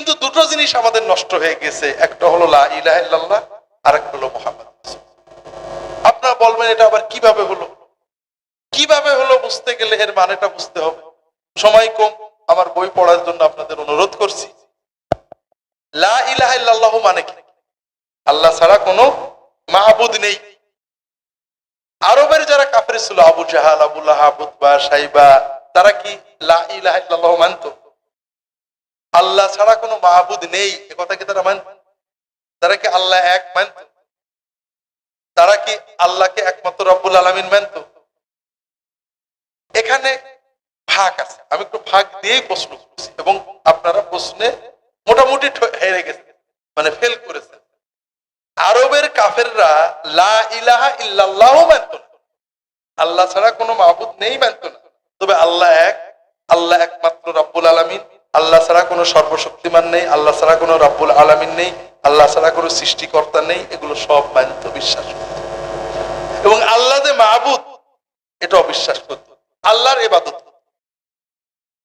কিন্তু দুটো জিনিস আমাদের নষ্ট হয়ে গেছে। একটা হলো লা আর একটা হলো মোহাম্মদ আপনারা বলবেন, এটা আবার কীভাবে হলো? কীভাবে হলো বুঝতে গেলে এর মানেটা বুঝতে হবে। সময় কম, আমার বই পড়ার জন্য আপনাদের অনুরোধ করছি। লা মানে কি? আল্লাহ ছাড়া কোনো মাহবুদ নেই। আরবের যারা কাফের ছিল, Abu Jahal, Abu Lahab, Utba, Shaiba, তারা কি লা ইলাহা মানত? আল্লাহ ছাড়া কোনো মাহবুদ নেই, এ কথা কি তারা মানত তারা কি আল্লাহ এক মানত তারা কি আল্লাহকে একমাত্র রব্বুল আলামিন মানত? এখানে ভাগ আছে। আমি একটু ভাগ দিয়েই প্রশ্ন করছি, এবং আপনারা প্রশ্নে মোটামুটি হেরে গেছে মানে ফেল করেছে আরবের কাফেররা লা ইলাহা ইল্লাল্লাহ মানত না। আল্লাহ ছাড়া কোনো মাহবুদ নেই মানত না। তবে আল্লাহ এক, আল্লাহ একমাত্র রব্বুল আলামিন। ছাড়া কোনো সর্বশক্তিমান নেই, আল্লাহ ছাড়া কোনো রব্বুল আলামিন নেই, আল্লাহ ছাড়া কোনো সৃষ্টিকর্তা নেই, এগুলো সব মানত বিশ্বাস এবং আল্লাহ যে মাহবুদ এটা অবিশ্বাস করত আল্লাহর এবাদত।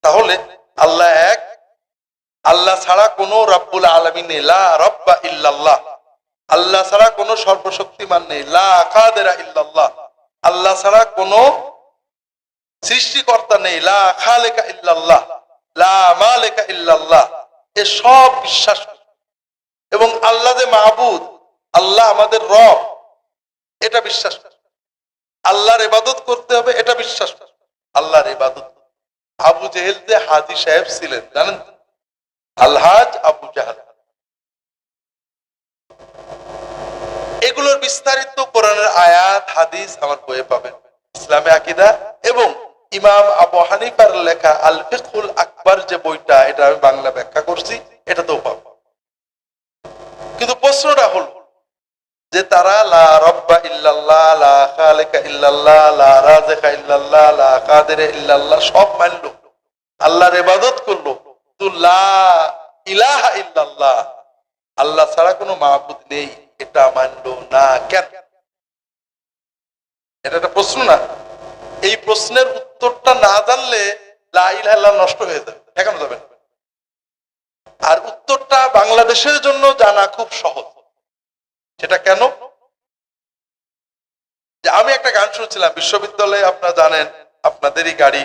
তাহলে আল্লাহ এক, আল্লাহ ছাড়া কোনো রব্বুল আলামিন নেই রব্বা ইল্লাল্লাহ। আল্লাহ ছাড়া কোনো সর্বশক্তিমান নেই, লা কাদেরা ইল্লাল্লাহ। আল্লাহ ছাড়া কোনো সৃষ্টিকর্তা নেই, লা খালেকা ইল্লাল্লাহ। এ সব বিশ্বাস। এবং আল্লাহ যে মাহবুদ, আল্লাহ আমাদের রব, এটা বিশ্বাস আল্লাহর ইবাদত করতে হবে, এটা বিশ্বাস আল্লাহর ইবাদত। আবু জেহেল যে হাজি সাহেব ছিলেন, জানেন আলহাজ আবু জাহাল। এগুলোর বিস্তারিত কোরআনের আয়াত, হাদিস আমার বইয়ে পাবেন। ইসলামে আকিদা এবং ইমাম আবু হানিফার লেখা আল ফিকুল আকবর যে বইটা, এটা আমি বাংলা ব্যাখ্যা করছি এটাতেও পাবো। কিন্তু প্রশ্নটা হলো যে তারা লা রব্বা ইল্লাল্লাহ, লা খালিকা ইল্লাল্লাহ, লা ইল্লাল্লাহ, লা কাদিরা ইল্লাল্লাহ, সব মানলো। আল্লাহর ইবাদত করল। তো লা ইলাহা ইল্লাল্লাহ, আল্লাহ ছাড়া কোনো মাহবুদ নেই, এটা মানলো না কেন? এটা একটা প্রশ্ন না? এই প্রশ্নের উত্তরটা না জানলে লা ইলাহা নষ্ট হয়ে যাবে ঠেকানো যাবে আর উত্তরটা বাংলাদেশের জন্য জানা খুব সহজ। সেটা কেন? আমি একটা গান শুনছিলাম, বিশ্ববিদ্যালয়ে আপনারা জানেন, আপনাদেরই গাড়ি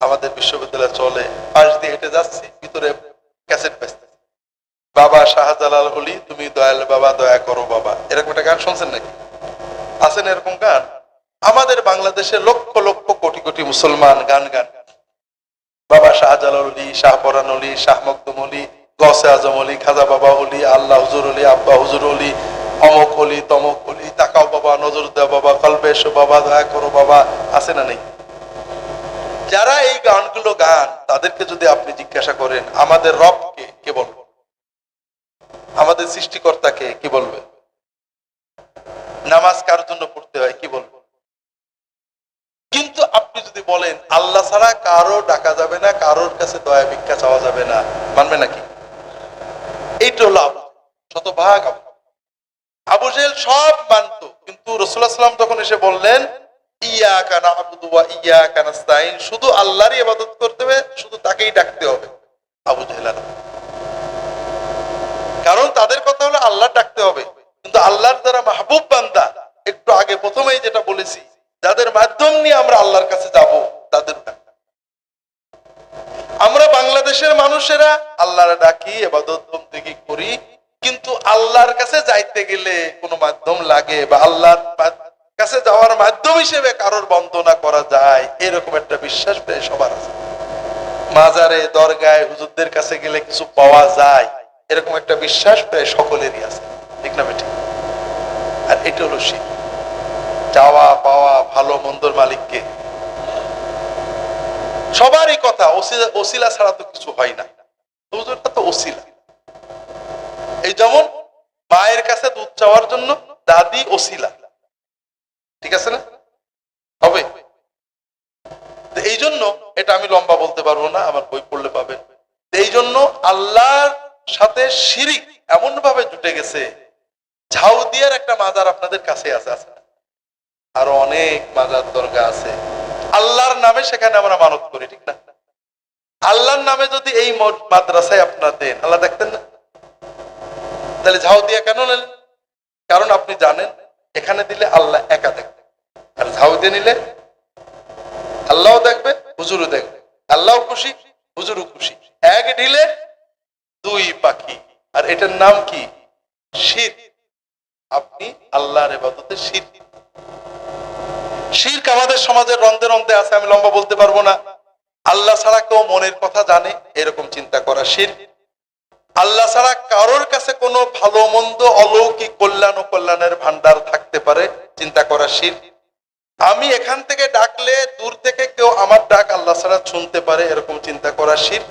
আমাদের বিশ্ববিদ্যালয়ে চলে, পাশ দিয়ে হেঁটে যাচ্ছি, ভিতরে ক্যাসেট বেচতে বাবা শাহজালাল হলি তুমি দয়াল বাবা, দয়া করো বাবা। এরকম একটা গান শুনছেন নাকি? আছেন এরকম গান? আমাদের বাংলাদেশে লক্ষ লক্ষ কোটি মুসলমান গান গান। বাবা শাহজালাল অলি, শাহ পরান অলি, শাহ মকদুম অলি, গসে আজম অলি, খাজা বাবা অলি, আল্লাহ হুজুর অলি, আব্বা হুজুর অলি, অমক অলি, তমক অলি, তাকাও বাবা, নজর দেও বাবা এসো বাবা, দয়া করো বাবা, আছে না নেই? যারা এই গানগুলো গান, তাদেরকে যদি আপনি জিজ্ঞাসা করেন, আমাদের রবকে কে বলব? আমাদের সৃষ্টিকর্তাকে কি বলবে? নামাজ কার জন্য পড়তে হয়, কি বলব? কিন্তু যদি বলেন, আল্লাহ ছাড়া কারও ডাকা যাবে না, কারোর কাছে দয়া ভিক্ষা চাওয়া যাবে না মানবে নাকি? এইটা হলো শতভাগ আবু জেহেল। সব মানতো, কিন্তু রসুল্লাহ সাল্লাম তখন এসে বললেন ইয়া কানা আবুদু ইয়া কানাস্তাইন শুধু আল্লাহরই করতে হবে, শুধু তাকেই ডাকতে হবে, আবু কারণ তাদের কথা হলো আল্লাহ ডাকতে হবে, কিন্তু আল্লাহর যারা মাহবুব বান্দা, একটু আগে প্রথমেই যেটা বলেছি যাদের মাধ্যম নিয়ে আমরা আল্লাহর কাছে যাব, তাদের আমরা বাংলাদেশের মানুষেরা আল্লাহর ডাকি, এবাদত বন্দেগী করি, কিন্তু আল্লাহর কাছে যাইতে গেলে কোনো মাধ্যম লাগে বা আল্লাহর কাছে যাওয়ার মাধ্যম হিসেবে কারোর বন্দনা করা যায়, এরকম একটা বিশ্বাস প্রায় সবার আছে। মাজারে, দরগায়, হুজুরদের কাছে গেলে কিছু পাওয়া যায়, এরকম একটা বিশ্বাস প্রায় সকলেরই আছে। ঠিক না আর এটা হলো শিখ চাওয়া পাওয়া ভালো, মন্দর মালিককে। সবারই কথা, ওসিলা ছাড়া তো কিছু হয় না। হুজুরটা তো ওসিলা। এই যেমন মায়ের কাছে দুধ চাওয়ার জন্য দাদি ওসিলা। ঠিক আছে না? হবে। এই জন্য এটা আমি লম্বা বলতে পারব না, আমার বই পড়লে পাবেন। তো এই জন্য আল্লাহর সাথে শিরিক এমন ভাবে জুটে গেছে। ঝাউদিয়ার একটা মাজার আপনাদের কাছে আছে আছে? আরও অনেক মাজার দরগা আছে। আল্লাহর নামে সেখানে আমরা মানত করি, ঠিক না? আল্লাহর নামে যদি এই মাদ্রাসায় আপনার দেন, আল্লাহ দেখতেন না? তাহলে ঝাউ দিয়া কেন নেন কারণ আপনি জানেন, এখানে দিলে আল্লাহ একা দেখবে। আর ঝাউ দিয়ে নিলে আল্লাহও দেখবে, হুজুরও দেখবে। আল্লাহও খুশি, হুজুরও খুশি। এক ঢিলে দুই পাখি। আর এটার নাম কি? শির। আপনি আল্লাহর এবাদতে শির। শির্ক আমাদের সমাজের রন্ধে রন্ধে আছে, আমি লম্বা বলতে পারব না। আল্লাহ ছাড়া কেউ মনের কথা জানে, এরকম চিন্তা করা শির আল্লাহ ছাড়া কারোর কাছে কোনো ভালো, মন্দ, অলৌকিক, কল্যাণ ও কল্যাণের ভান্ডার থাকতে পারে, চিন্তা করা শির আমি এখান থেকে ডাকলে দূর থেকে কেউ আমার ডাক আল্লাহ ছাড়া শুনতে পারে, এরকম চিন্তা করা শির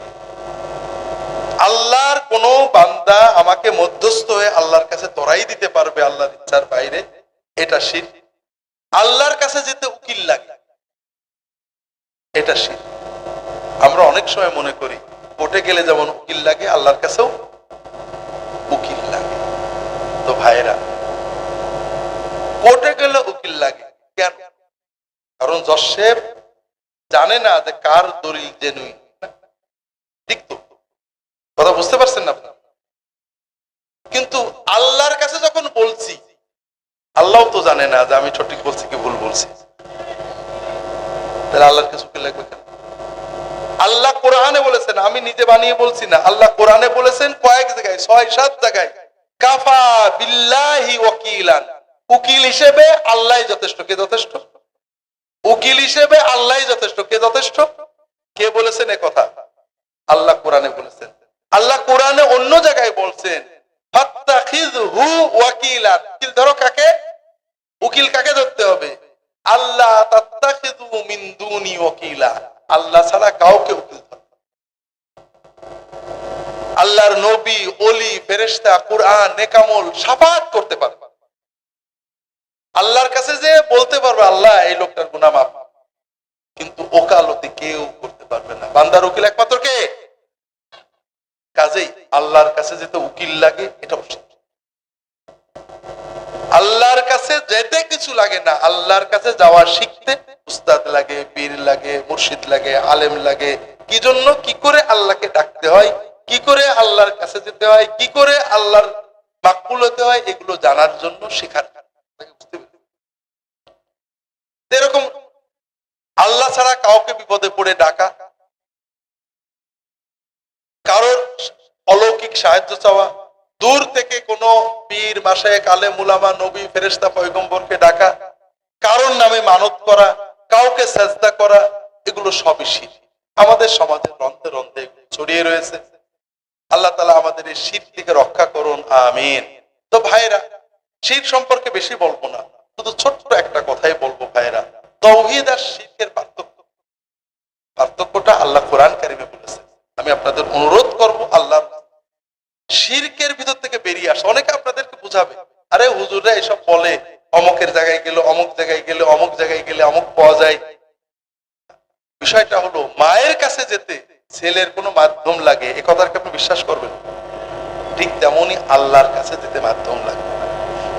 আল্লাহর কোন বান্দা আমাকে মধ্যস্থ হয়ে আল্লাহর কাছে তরাই দিতে পারবে আল্লাহর ইচ্ছার বাইরে, এটা শির আল্লাহর কাছে যেতে উকিল লাগে। এটা শির আমরা অনেক সময় মনে করি, কোর্টে গেলে যেমন উকিল লাগে, আল্লাহর কাছেও উকিল লাগে। তো ভাইরা কোর্টে গেলে উকিল লাগে কেন? কারণ জশেব জানে না যে কার দলিল জেনুইন ঠিক তো? কথা বুঝতে পারছেন না আপনার কিন্তু আল্লাহর কাছে যখন বলছি আল্লাহ তো জানে না যে আমি সঠিক বলছি কি ভুল বলছি। তাহলে আল্লাহর কাছে উকিল লাগবে কেন? আল্লাহ কোরআনে বলেছেন, আমি নিজে বানিয়ে বলছি না। আল্লাহ কোরআনে বলেছেন কয়েক জায়গায়, ছয়, সাত জায়গায়, কাফা বিল্লাহি উকিল হিসেবে আল্লাহ যথেষ্ট। কে যথেষ্ট? উকিল হিসেবে আল্লাহ যথেষ্ট। কে যথেষ্ট? কে বলেছেন এ কথা? আল্লাহ কোরআনে বলেছেন। আল্লাহ কোরআনে অন্য জায়গায় বলছেন আল্লাহর নবী, ওলি, ফেরেশতা, কুরআন, নেকামল সাফাত করতে পারবে। আল্লাহর কাছে যে বলতে পারবে, আল্লাহ, এই লোকটার গুনাহ মাফ। কিন্তু ওকালতি কেউ করতে পারবে না। বান্দার উকিল একমাত্র কে? কাজেই আল্লাহর কাছে যেতে উকিল লাগে, এটা উচিত। আল্লাহর কাছে যেতে কিছু লাগে না, আল্লাহর কাছে যাওয়া শিখতে উস্তাদ লাগে, পীর লাগে, মুর্শিদ লাগে, আলেম লাগে। কি জন্য? কি করে আল্লাহকে ডাকতে হয়? কি করে আল্লাহর কাছে যেতে হয়? কি করে আল্লাহর মাকবুল হতে হয়? এগুলো জানার জন্য শেখার এরকম আল্লাহ ছাড়া কাউকে বিপদে পড়ে ডাকা, কারোর অলৌকিক সাহায্য চাওয়া। দূর থেকে কোনো পীর মাসায় কালে মুলামা নবী ফেরেস্তা পয়গম্বরকে ডাকা, কারোর নামে মানত করা, কাউকে চেষ্টা করা, এগুলো সবই শির। আমাদের সমাজের রন্ধে রন্ধে ছড়িয়ে রয়েছে। আল্লাহ তালা আমাদের এই শীত থেকে রক্ষা করুন, আমিন। তো ভাইরা শীত সম্পর্কে বেশি বলব না, শুধু ছোট্ট একটা কথাই বলব ভাইরা তৌহিদ আর শিরকের পার্থক্য। পার্থক্যটা আল্লাহ কোরআন কারিমে বলেছেন। আমি আপনাদের অনুরোধ করব, আল্লাহ শিরকের ভিতর থেকে বেরিয়ে আসে। অনেকে আপনাদেরকে বুঝাবে, আরে হুজুররা এসব বলে, অমকের জায়গায় গেলে অমুক জায়গায় গেলে, অমুক জায়গায় গেলে অমুক পাওয়া যায়। বিষয়টা হলো, মায়ের কাছে যেতে ছেলের কোনো মাধ্যম লাগে, এ কথাকে আপনি বিশ্বাস করবেন? ঠিক তেমনই আল্লাহর কাছে যেতে মাধ্যম লাগে।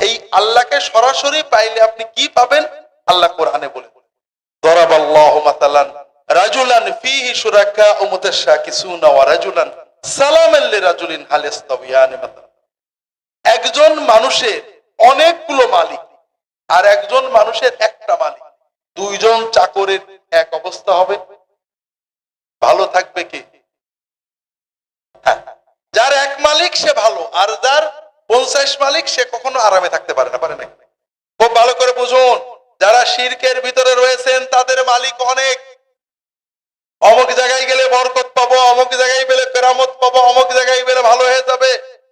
এই আল্লাহকে সরাসরি পাইলে আপনি কি পাবেন? আল্লাহ কোরআনে বলে, দরাবাল্লাহু মাতালান রাজুলান ফিহি শুরাকা ও মুতাশাকিসুনা ওয়া রাজুলান সালামান লিরাজুলিন হাল ইস্তাবিয়ানি একজন মানুষের অনেকগুলো মালিক আর একজন মানুষের একটা মালিক। দুইজন চাকরের এক অবস্থা হবে। ভালো থাকবে কে? হ্যাঁ, যার এক মালিক সে ভালো আর যার পঞ্চাশ মালিক সে কখনো আরামে থাকতে পারে না পারে না খুব ভালো করে বুঝুন যারা শিরকের ভিতরে রয়েছেন তাদের মালিক অনেক। অমুক জায়গায় গেলে বরকত পাবো, অমুক জায়গায় গেলে পেরামত পাবো, অমুক জায়গায় গেলে ভালো হয়ে যাবে।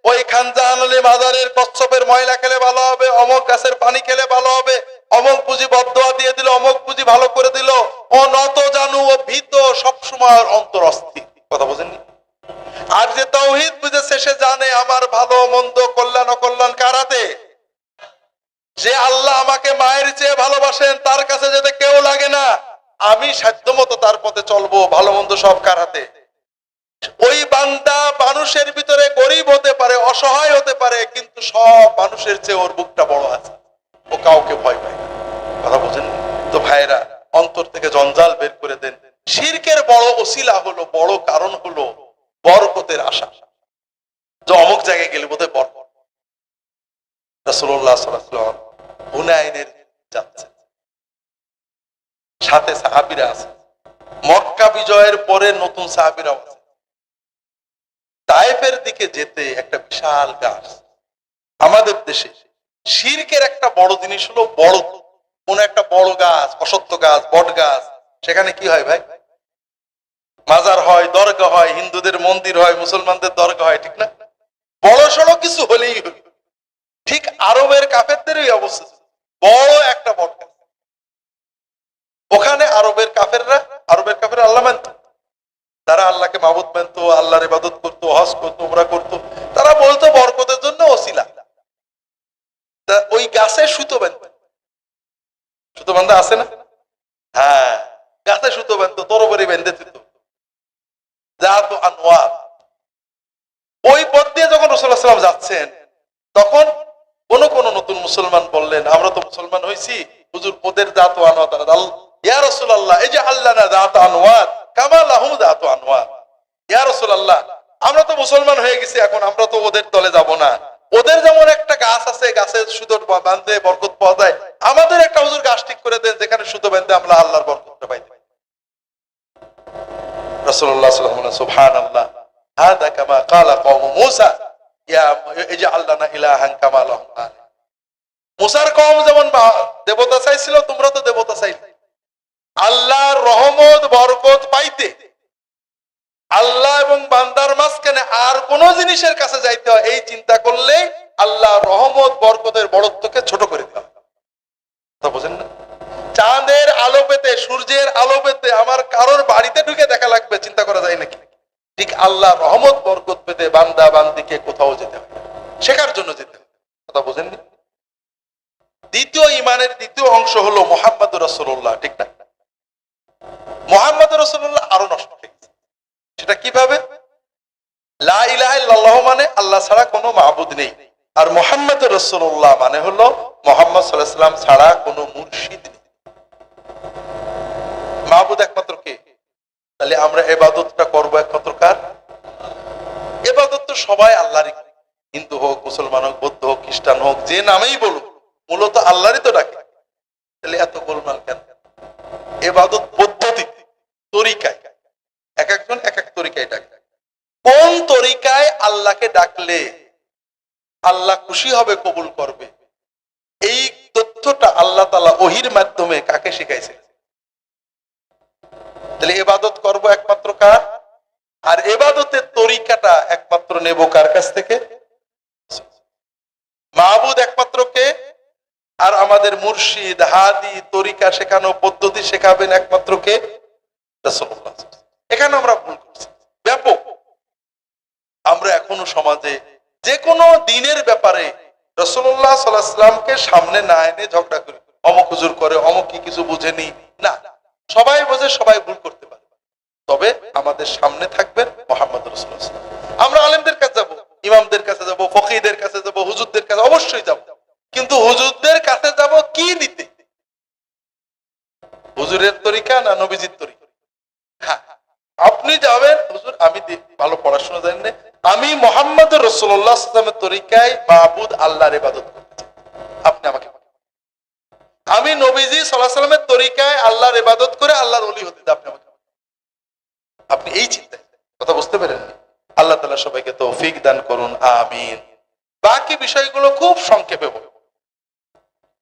ওই খানজাহান আলী মাজারের কচ্ছপের ময়লা খেলে ভালো হবে, অমুক গাছের পানি খেলে ভালো হবে, অমুক পুঁজি বদোয়া দিয়ে দিল, অমুক পুঁজি ভালো করে দিল। ও নত জানু, ও ভীত সবসময় অন্তর অস্থির। কথা বোঝেননি? আর যে তৌহিদ বুঝেছে, সে জানে আমার ভালো, মন্দ, কল্যাণ, অকল্যাণ কারাতে যে আল্লাহ আমাকে মায়ের চেয়ে ভালোবাসেন, তার কাছে যেতে কেউ লাগে না। আমি সাধ্য সাধ্যমতো তার পথে চলবো ভালো মন্দ সব কার হাতে? ওই বান্দা মানুষের ভিতরে গরিব হতে পারে, অসহায় হতে পারে, কিন্তু সব মানুষের চেয়ে ওর বুকটা বড় আছে। ও কাউকে ভয় পায়। কথা বুঝেন তো ভাইরা অন্তর থেকে জঞ্জাল বের করে দেন। শিরকের বড় ওসিলা হলো, বড় কারণ হলো বরকতের আশা। যে অমুক জায়গায় গেলে বোধহয় বরকত। রাসূলুল্লাহ সাল্লাল্লাহু আলাইহি ওয়াসাল্লাম হুনাইনের যাচ্ছে সাথে সাহাবীরা আছে। মক্কা বিজয়ের পরে নতুন সাহাবীরাও আছে। তায়েফের দিকে যেতে একটা বিশাল গাছ। আমাদের দেশে শিরকের একটা বড় জিনিস হলো বড়। কোন একটা বড় গাছ, অসত্য গাছ, বট গাছ, সেখানে কি হয় ভাই? মাজার হয়, দরগা হয়, হিন্দুদের মন্দির হয়, মুসলমানদের দরগা হয়, ঠিক না? বড় সড়ো কিছু হলেই ঠিক আরবের কাফেরদের এই অবস্থা। বড় একটা বট গাছ। ওখানে আরবের কাফেররা, আরবের কাফের আল্লাহ মানত। তারা আল্লাহকে মাবুদ মানত, আল্লাহর ইবাদত করতো, হজ করতো ওমরা করতো। তারা বলতো বরকতের জন্য ওসিলা। ওই গাছে সুতো বাঁধত। সুতো বান্ধা আছে না? হ্যাঁ গাছে সুতো বাঁধতো, তরবারি বেঁধে দিত। যা তো ওই পথ দিয়ে যখন রসুল্লাহ সাল্লাম যাচ্ছেন, তখন কোন কোন নতুন মুসলমান বললেন, আমরা তো মুসলমান হয়েছি হুজুর, ওদের জাত আনোয়া তারা এই যে রসুল্লাহ আমরা তো মুসলমান হয়ে গেছি, এখন আমরা তো ওদের দলে যাব না। ওদের যেমন একটা গাছ আছে গাছের বরকত পাওয়া যায়, আমাদের একটা হুজুর গাছ ঠিক করে দেন, যেখানে আমরা আল্লাহর বরকতটা কামা কামা যেমন দেবতা চাইছিল, তোমরা তো দেবতা চাইলে। আল্লাহর রহমত, বরকত পাইতে। আল্লাহ এবং বান্দার মাঝখানে আর কোন জিনিসের কাছে যাইতে হয়, এই চিন্তা করলে আল্লাহ রহমত, বরকতের বড়ত্বকে ছোট করে দেওয়া। কথা বোঝেন না? চাঁদের আলো পেতে সূর্যের আলো পেতে আমার কারোর বাড়িতে ঢুকে দেখা লাগবে, চিন্তা করা যায় নাকি? ঠিক আল্লাহ রহমত, বরকত পেতে বান্দা বান্দিকে কোথাও যেতে হবে শেখার জন্য যেতে হবে কথা বোঝেননি? দ্বিতীয় ইমানের দ্বিতীয় অংশ হলো মোহাম্মদ রসুল্লাহ ঠিক না? রসুল্লাহ আরও নষ্ট হয়ে গেছে। সেটা কীভাবে? লা ইলাহা ইল্লাল্লাহ মানে আল্লাহ ছাড়া কোনো মাহবুদ নেই। আর মোহাম্মদ রসুল্লাহ মানে হলো মোহাম্মদ সাল্লাহাম ছাড়া কোনো মুর্শিদ নেই। মাহবুদ একমাত্র কে? তাহলে আমরা এবাদতটা করব একমাত্র কার? এবাদত তো সবাই আল্লাহরই। হিন্দু হোক, মুসলমান হোক, বৌদ্ধ হোক, খ্রিস্টান হোক, যে নামেই বলুক, মূলত আল্লাহরই তো ডাকে। তাহলে এত গোলমাল কেন? এবাদত পদ্ধতি তরিকায়। এক একজন এক এক তরিকায় ডাকে। কোন তরিকায় আল্লাহকে ডাকলে আল্লাহ খুশি হবে, কবুল করবে? এই তথ্যটা আল্লাহ তালা ওহির মাধ্যমে কাকে শিখাইছে? তাহলে এবাদত করব একমাত্র কার? আর এবাদতের তরিকাটা একমাত্র নেব কার কাছ থেকে? মাহবুদ একমাত্র কে? আর আমাদের মুর্শিদ, হাদি, তরিকা শেখানো পদ্ধতি শেখাবেন একমাত্র কে। এখানে আমরা ভুল করছি। ব্যাপক। আমরা এখনও সমাজে যে কোনো দিনের ব্যাপারে রসুল্লাহ সাল্লাহামকে সামনে না এনে ঝগড়া করি। অমুক হুজুর করে, অমুক কি কিছু বুঝেনি। না। সবাই বোঝে, সবাই ভুল করতে পারে। তবে আমাদের সামনে থাকবেন মোহাম্মদ রসুল্লাহ আমরা আলেমদের কাছে যাব, ইমামদের কাছে যাব ফকিদের কাছে যাব, হুজুরদের কাছে অবশ্যই যাব। কিন্তু হুজুরদের কাছে যাব কি নিতে? হুজুরের তরিকা না নবীজির তরিকা? আপনি যাবেন, হুজুর, আমি ভালো পড়াশোনা জানি না। আমি মোহাম্মদ রসুল্লাহামের তরিকায় মাহবুদ আল্লাহর ইবাদত করতে আপনি আমাকে আমি নবীজি সাল্লাহ সাল্লামের তরিকায় আল্লাহর ইবাদত করে আল্লাহর অলি হতে আপনি আমাকে আপনি এই চিন্তায় কথা বুঝতে পেরেননি? আল্লাহ তালা সবাইকে তৌফিক দান করুন, আমিন। বাকি বিষয়গুলো খুব সংক্ষেপে বলব।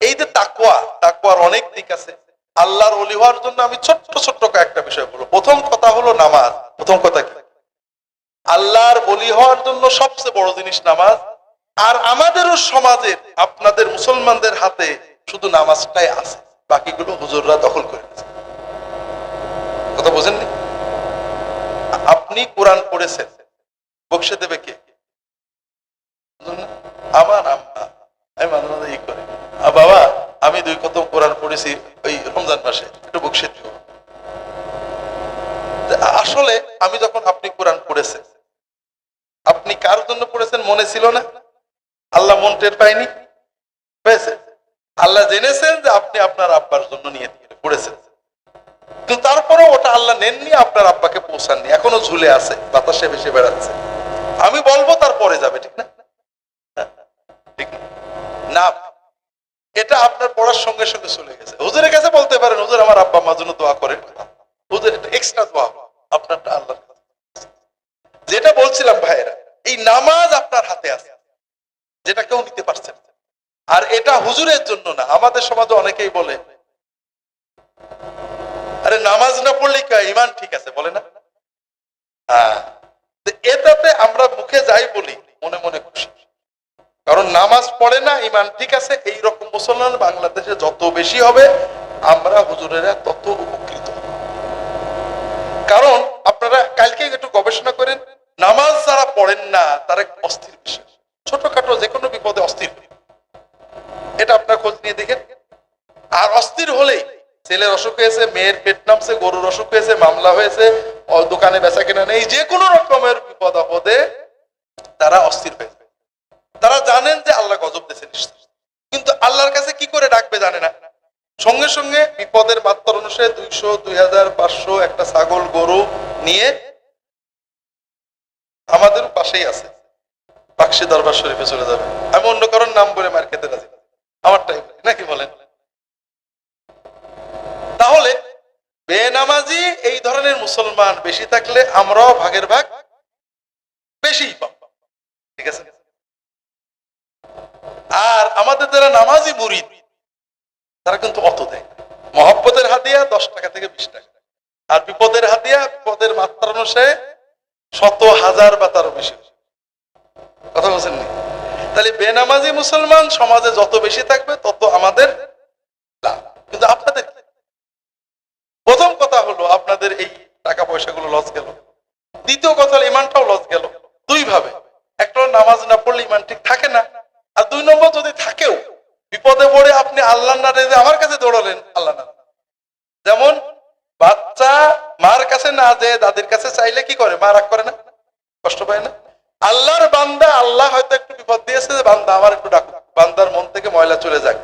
এই যে তাকুয়া তাকুয়ার অনেক দিক আছে। আল্লাহর অলি হওয়ার জন্য আমি ছোট্ট ছোট্ট কয়েকটা বিষয় বলব। প্রথম কথা হলো নামাজ। প্রথম কথা কি? আল্লাহর অলি হওয়ার জন্য সবচেয়ে বড় জিনিস নামাজ। আর আমাদেরও সমাজের আপনাদের মুসলমানদের হাতে শুধু নামাজটাই আছে। বাকিগুলো হুজুররা দখল করে কথা বোঝেননি? আপনি কোরআন পড়েছেন বকশে দেবে কে? আমার আমি মাঝে মাঝে ই করি। বাবা, আমি দুই কত কোরআন পড়েছি। রমজান মাসে একটু বকশে দিও আসলে আমি যখন আপনি কোরআন পড়েছেন, আপনি কার জন্য পড়েছেন মনে ছিল না? আল্লাহ মন টের পায়নি? পেয়েছে। আল্লাহ জেনেছেন যে আপনি আপনার আব্বার জন্য নিয়ে পড়েছেন। কিন্তু তারপরে ওটা আল্লাহ নেননি, আপনার আব্বাকে পৌঁছাননি। এখনও ঝুলে আছে, বাতাসে ভেসে বেড়াচ্ছে। আমি বলব তারপরে যাবে, ঠিক না? ঠিক না? পড়ার সঙ্গে সঙ্গে চলে গেছে। হুজুরের কাছে বলতে পারেন, হুজুর, আমার আব্বা মার জন্য দোয়া করেন। হুজুর এটা এক্সট্রা দোয়া আপনারটা আল্লাহর কাছে যেটা বলছিলাম ভাইয়েরা, এই নামাজ আপনার হাতে আছে, যেটা কেউ নিতে পারছে না। আর এটা হুজুরের জন্য না, আমাদের সমাজে অনেকেই বলে, আরে নামাজ না পড়লে? ইমান ঠিক আছে? বলে না। হ্যাঁ। এটাতে আমরা মুখে যাই বলি, মনে মনে খুশি। কারণ নামাজ পড়ে না ইমান ঠিক আছে এই রকম মুসলমান বাংলাদেশে যত বেশি হবে, আমরা হুজুরেরা তত উপকৃত কারণ আপনারা কালকে একটু গবেষণা করেন, নামাজ যারা পড়েন না, তারা অস্থির বিষয় ছোটখাটো যে কোনো বিপদে অস্থির। এটা আপনার খোঁজ নিয়ে দেখেন। আর অস্থির হলেই ছেলের অসুখ হয়েছে, মেয়ের পেট নামছে, গরুর অসুখ হয়েছে, মামলা হয়েছে দোকানে বেচা কেনা নেই যে কোনো রকমের বিপদ আপদে তারা অস্থির হয়ে যায়। তারা জানেন যে আল্লাহ গজব দিয়েছে নিশ্চয় কিন্তু আল্লাহর কাছে কি করে ডাকবে জানে না। সঙ্গে সঙ্গে বিপদের মাত্রা অনুসারে দুইশো দুই হাজার পাঁচশো একটা ছাগল গরু নিয়ে আমাদের পাশেই আছে। পাকশি দরবার শরীফে চলে যাবে। আমি অন্য কারোর নাম বলে মার খেতে রাজি না। আমারটাই বলি, নাকি বলেন? তাহলে বেনামাজি এই ধরনের মুসলমান বেশি থাকলে আমরাও ভাগের ভাগ বেশি পাব। ঠিক আছে? আর আমাদের যারা নামাজি মুরিদ, তারা কিন্তু অত দেয়। মহব্বতের হাতিয়া দশ টাকা থেকে বিশ টাকা। আর বিপদের হাতিয়া, বিপদের মাত্রা অনুসারে শত হাজার বা তারও বেশি। কথা বলছেন নি তাহলে বেনামাজি মুসলমান সমাজে যত বেশি থাকবে, তত আমাদের লাভ। কিন্তু আপনাদের প্রথম কথা হলো, আপনাদের এই টাকা পয়সাগুলো লস গেল। দ্বিতীয় কথা হলো, ইমানটাও লস গেল। দুই ভাবে একটা নামাজ না পড়লে ইমান ঠিক থাকে না। দুই নম্বর যদি থাকেও, বিপদে পড়ে আপনি আল্লাহ না আমার কাছে দৌড়ালেন আল্লাহ না যেমন, বাচ্চা মার কাছে না যে দাদির কাছে চাইলে কি করে? মা রাগ করে না? কষ্ট পায় না? আল্লাহর বান্দা, আল্লাহ হয়তো একটু বিপদ দিয়েছে যে বান্দা আমার একটু ডাক বান্দার মন থেকে ময়লা চলে যাক।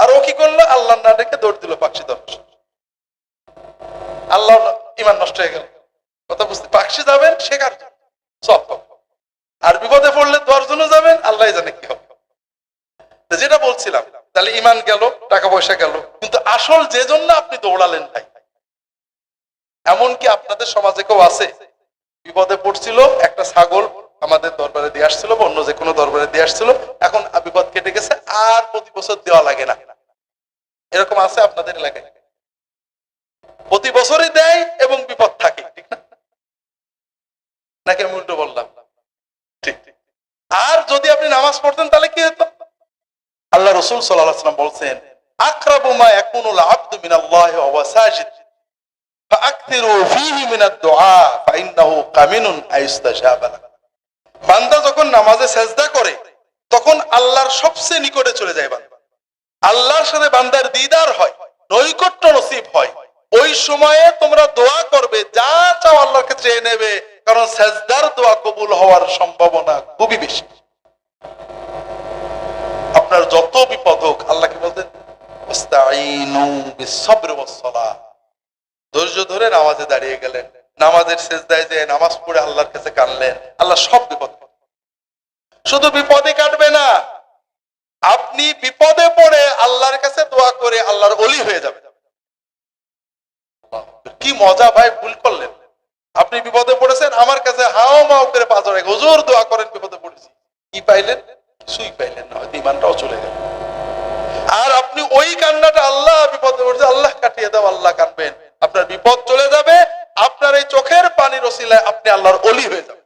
আর ও কি করল? আল্লাহ না ডেকে দৌড় দিল পাক্ষি দর্শন আল্লাহ ইমান নষ্ট হয়ে গেল। কথা বুঝতে পাকশি যাবেন শেখার সব আর বিপদে পড়লে দশ জন্য যাবেন আল্লাহ জানে কি হবে। যেটা বলছিলাম, তাহলে ইমান গেল টাকা পয়সা গেল, কিন্তু আসল যে জন্য আপনি দৌড়ালেন ভাই এমনকি আপনাদের সমাজে কেউ আছে, বিপদে পড়ছিল, একটা ছাগল আমাদের দরবারে দিয়ে আসছিল অন্য যে কোনো দরবারে দিয়ে আসছিল, এখন বিপদ কেটে গেছে, আর প্রতি বছর দেওয়া লাগে না। এরকম আছে আপনাদের এলাকায়? প্রতি বছরই দেয় এবং বিপদ থাকে, ঠিক না? নাকি আমি উল্টো বললাম? ঠিক ঠিক। আর যদি আপনি নামাজ পড়তেন, তাহলে কি হতো? আল্লাহ রসুল সাল্লাম বলছেন, আকরাবু মা ইয়াকুনুল আবদু মিনাল্লাহি ওয়া সাজিদ। ফীহি মিনাদ দুআ, ফাইন্নাহু কামিনুন আইস্তাজাবা বান্দা যখন নামাজে সেজদা করে, তখন আল্লাহর সবচেয়ে নিকটে চলে যায় বান্দা। আল্লাহর সাথে বান্দার দিদার হয়, নৈকট্য নসিব হয়। ওই সময়ে তোমরা দোয়া করবে, যা চাও আল্লাহকে চেয়ে নেবে কারণ সেজদার দোয়া কবুল হওয়ার সম্ভাবনা খুবই বেশি। আপনার যত বিপদ হোক বলতেন "ওয়াস্তাঈনু বিস-সাবর ওয়াস-সালাহ।" ধৈর্য ধরে নামাজে দাঁড়িয়ে গেলেন। নামাজের শেষদায় যে নামাজ পড়ে আল্লাহর কাছে কানলেন আল্লাহ সব বিপদ শুধু বিপদে কাটবে না, আপনি বিপদে পড়ে আল্লাহর কাছে দোয়া করে আল্লাহর অলি হয়ে যাবে কি মজা ভাই, ভুল করলেন। আপনি বিপদে পড়েছেন, আমার কাছে হাও মাও করে পাঁচরে হুজুর দোয়া করেন, বিপদে পড়েছি। কি পাইলেন? কিছুই পাইলেন না, হয়তো ইমানটাও চলে গেল। আর আপনি ওই কান্নাটা আল্লাহ বিপদে পড়ছে, আল্লাহ কাটিয়ে দাও, আল্লাহ কানবেন। আপনার বিপদ চলে যাবে, আপনার এই চোখের পানির ওসিলায় আপনি আল্লাহর অলি হয়ে যাবেন।